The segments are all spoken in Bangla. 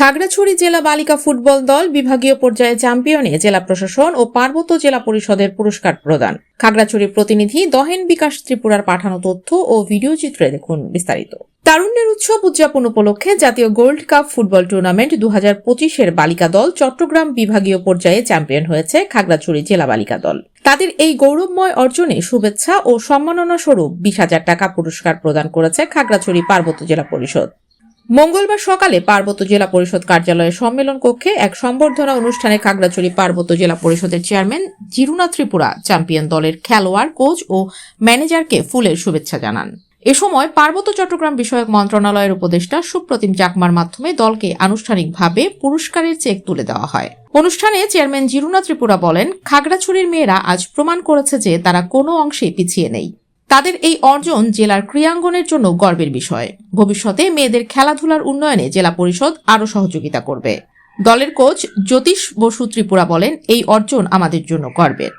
খাগড়াছড়ি জেলা বালিকা ফুটবল দল বিভাগীয় পর্যায়ে চ্যাম্পিয়নে জেলা প্রশাসন ও পার্বত্য জেলা পরিষদের পুরস্কার প্রদান। খাগড়াছড়ির প্রতিনিধি দহেন বিকাশ ত্রিপুরার পাঠানো তথ্য ও ভিডিও চিত্রে দেখুন বিস্তারিত। তারুণ্যের উৎসব উদযাপন উপলক্ষে জাতীয় গোল্ড কাপ ফুটবল টুর্নামেন্ট দু হাজার পঁচিশের বালিকা দল চট্টগ্রাম বিভাগীয় পর্যায়ে চ্যাম্পিয়ন হয়েছে খাগড়াছড়ি জেলা বালিকা দল। তাদের এই গৌরবময় অর্জনে শুভেচ্ছা ও সম্মাননা স্বরূপ বিশ হাজার টাকা পুরস্কার প্রদান করেছে খাগড়াছড়ি পার্বত্য জেলা পরিষদ। মঙ্গলবার সকালে পার্বত্য জেলা পরিষদ কার্যালয়ের সম্মেলন কক্ষে এক সম্বর্ধনা অনুষ্ঠানে খাগড়াছড়ি পার্বত্য জেলা পরিষদের চেয়ারম্যান জিরুনা ত্রিপুরা চ্যাম্পিয়ন দলের খেলোয়াড়, কোচ ও ম্যানেজারকে ফুলের শুভেচ্ছা জানান। এ সময় পার্বত্য চট্টগ্রাম বিষয়ক মন্ত্রণালয়ের উপদেষ্টা সুপ্রতিম চাকমার মাধ্যমে দলকে আনুষ্ঠানিকভাবে পুরস্কারের চেক তুলে দেওয়া হয়। অনুষ্ঠানে চেয়ারম্যান জিরুনা ত্রিপুরা বলেন, খাগড়াছড়ির মেয়েরা আজ প্রমাণ করেছে যে তারা কোনো অংশে পিছিয়ে নেই। তাদের এই অর্জন জেলার ক্রীড়াঙ্গনের জন্য গর্বের বিষয়। ভবিষ্যতে মেয়েদের খেলাধুলার উন্নয়নে জেলা পরিষদ আরও সহযোগিতা করবে। দলের কোচ জ্যোতিষ বসু ত্রিপুরা বলেন, এই অর্জন আমাদের জন্য গর্বের।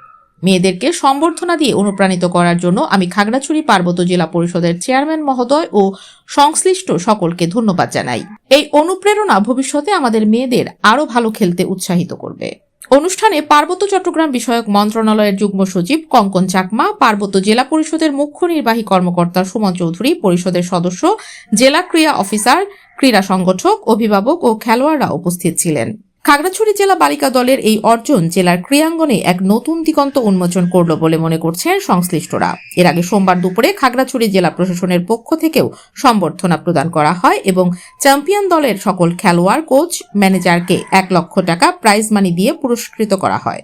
মেয়েদেরকে সম্বর্ধনা দিয়ে অনুপ্রাণিত করার জন্য আমি খাগড়াছড়ি পার্বত্য জেলা পরিষদের চেয়ারম্যান মহোদয় ও সংশ্লিষ্ট সকলকে ধন্যবাদ জানাই। এই অনুপ্রেরণা ভবিষ্যতে আমাদের মেয়েদের আরও ভালো খেলতে উৎসাহিত করবে। অনুষ্ঠানে পার্বত্য চট্টগ্রাম বিষয়ক মন্ত্রণালয়ের যুগ্ম সচিব কঙ্কন চাকমা, পার্বত্য জেলা পরিষদের মুখ্য নির্বাহী কর্মকর্তা সুমন চৌধুরী, পরিষদের সদস্য, জেলা ক্রীড়া অফিসার, ক্রীড়া সংগঠক, অভিভাবক ও খেলোয়াড়রা উপস্থিত ছিলেন। খাগড়াছড়ি জেলা বালিকা দলের এই অর্জন জেলার ক্রীড়াঙ্গনে এক নতুন দিগন্ত উন্মোচন করল বলে মনে করছেন সংশ্লিষ্টরা। এর আগে সোমবার দুপুরে খাগড়াছড়ি জেলা প্রশাসনের পক্ষ থেকেও সম্বর্ধনা প্রদান করা হয় এবং চ্যাম্পিয়ন দলের সকল খেলোয়াড়, কোচ, ম্যানেজারকে এক লক্ষ টাকা প্রাইজ মানি দিয়ে পুরস্কৃত করা হয়।